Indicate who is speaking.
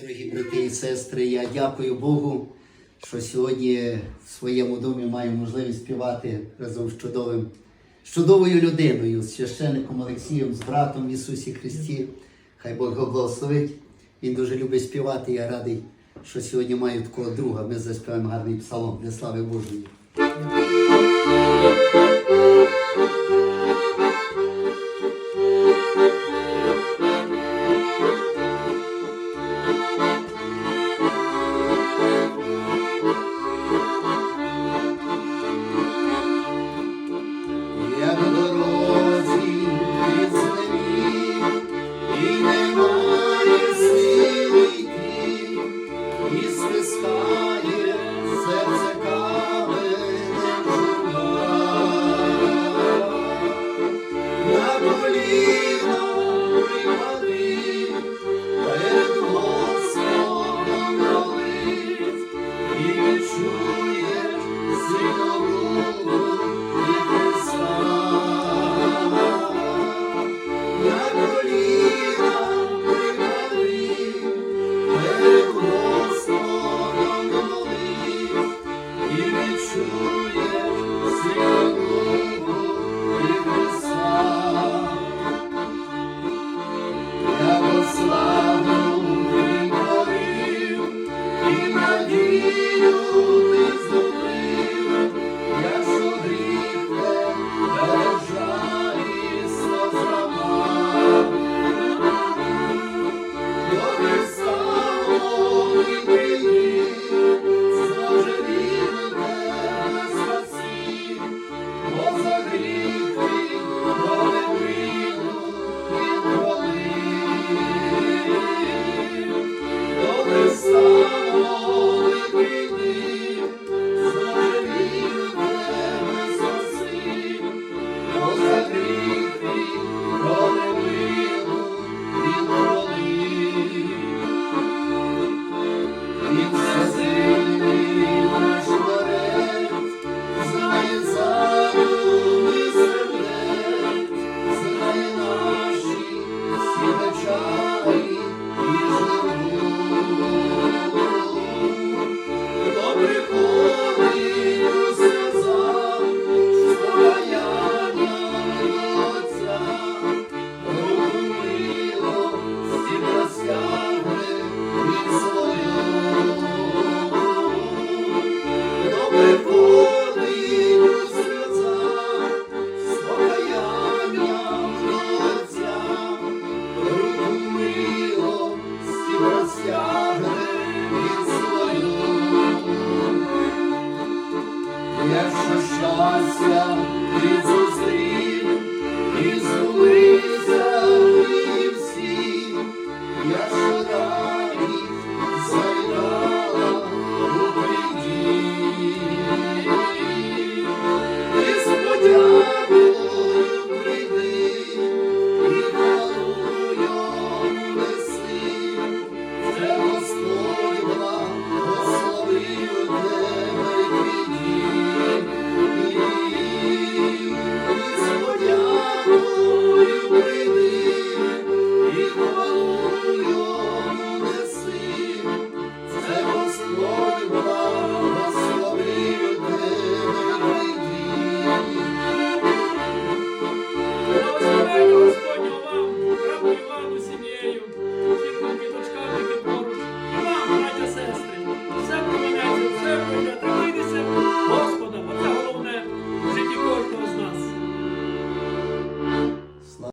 Speaker 1: Дорогі брати і сестри, я дякую Богу, що сьогодні в своєму домі маю можливість співати разом з чудовим, з чудовою людиною, з священником Олексієм, з братом в Ісусі Христі. Хай Бог його благословить. Він дуже любить співати. Я радий, що сьогодні маю такого друга. Ми заспіваємо гарний псалом для слави Божої. зрискає, серце каменем журна, на коліна припади, перед Господом.